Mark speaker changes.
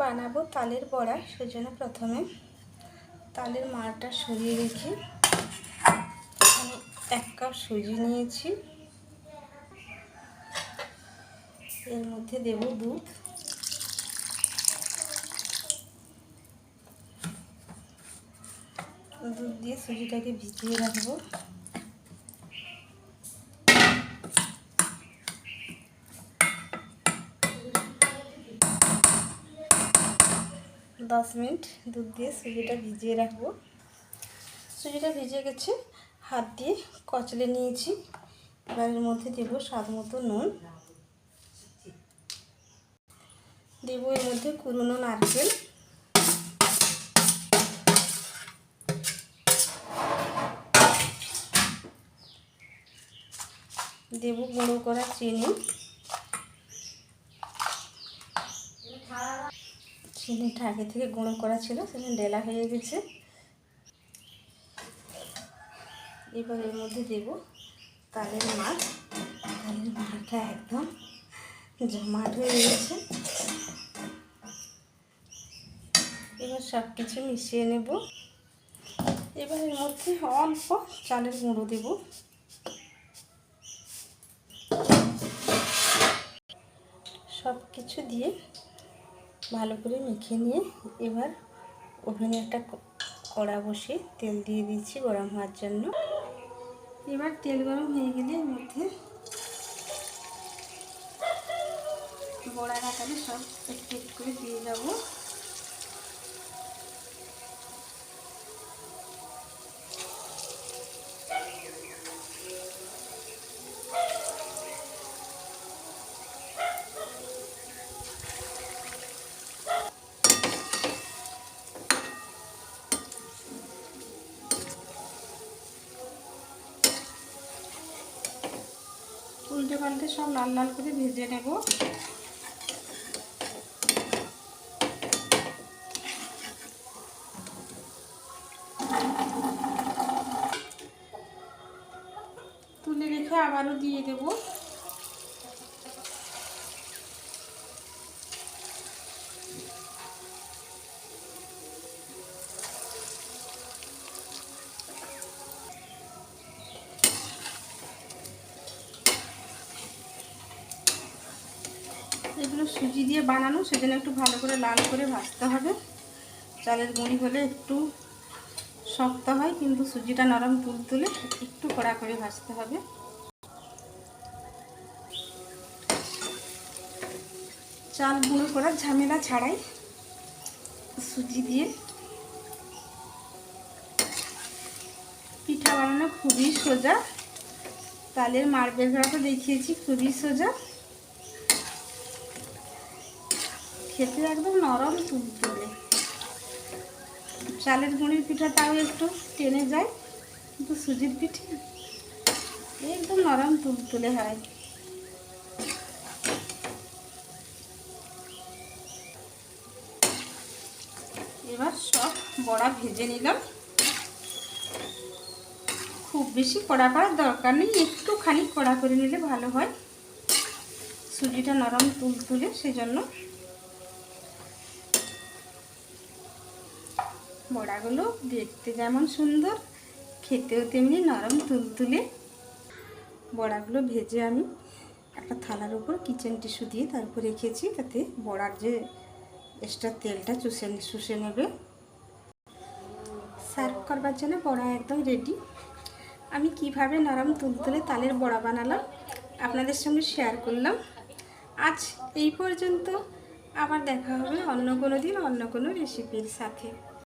Speaker 1: বানাবো তালের বড়া, সেজন্য প্রথমে তালের মাড়টা সরিয়ে রেখে আমি এক কাপ সুজি নিয়েছি। এর মধ্যে দেব দুধ। দুধ দিয়ে সুজিটাকে ভিজিয়ে রাখব। দশ মিনিট দুধ দিয়ে সুজিটা ভিজিয়ে রাখব। সুজিটা ভিজে গেছে, হাত দিয়ে কচলে নিয়েছি। এবার এর মধ্যে দেব স্বাদ মতো নুন। দেব এর মধ্যে কুড়োনো নারকেল। দেব গুঁড়ো করা চিনি। চিনিটা আগে থেকে গুঁড়ো করা ছিল সেখানে ডেলা হয়ে গেছে। এবার এর মধ্যে দেব তালের মাছ। তালের মাছটা একদম জমাট হয়ে গেছে। এবার সব কিছু মিশিয়ে নেব। এবার এর মধ্যে অল্প চালের গুঁড়ো দেব। সব কিছু দিয়ে ভালো করে মেখে নিয়ে এবার ওভেনে একটা কড়া বসে তেল দিয়ে দিচ্ছি গরম হওয়ার জন্য। এবার তেল গরম হয়ে গেলে এর মধ্যে বড়া কাটালে সব একটু একটু করে দিয়ে যাব উল্টে পাল্টে সব লাল লাল করে ভেজে নেব। তুলে রেখে আবারও দিয়ে দেব। এগুলো সুজি দিয়ে বানানো, সেজন্য একটু ভালো করে লাল করে ভাজতে হবে। চালের গুঁড়ি হলে একটু শক্ত হয়, কিন্তু সুজিটা নরম তুল তুলে একটু কড়া করে ভাজতে হবে। চাল গুঁড়ো করার ঝামেলা ছাড়াই সুজি দিয়ে পিঠা বানানো খুবই সোজা। তালের মারবেল তো দেখিয়েছি, খুবই সোজা। খেতে একদম নরম তুলতুলে চালের গুঁড়ির পিঠা তাও একটু টেনে যায়, কিন্তু সুজির পিঠে একদম নরম তুলতুলে হয়। এবার সব বড়া ভেজে নিলাম। খুব বেশি কড়া করার দরকার নেই, একটুখানি কড়া করে নিলে ভালো হয়। সুজিটা নরম তুলতুলে সেজন্য বড়াগুলো দেখতে যেমন সুন্দর, খেতেও তেমনি নরম তুলতুলে। বড়াগুলো ভেজে আমি একটা থালার উপর কিচেন টিস্যু দিয়ে তারপর রেখেছি, তাতে বড়ার যে এক্সট্রা তেলটা চুষে শুষে নেবে। সার্ভ করবার জন্য বড়া একদম রেডি আমি কীভাবে নরম তুলতুলে তালের বড়া বানালাম আপনাদের সঙ্গে শেয়ার করলাম। আজ এই পর্যন্ত আবার দেখা হবে অন্য কোনো দিন, অন্য কোনো রেসিপির সাথে।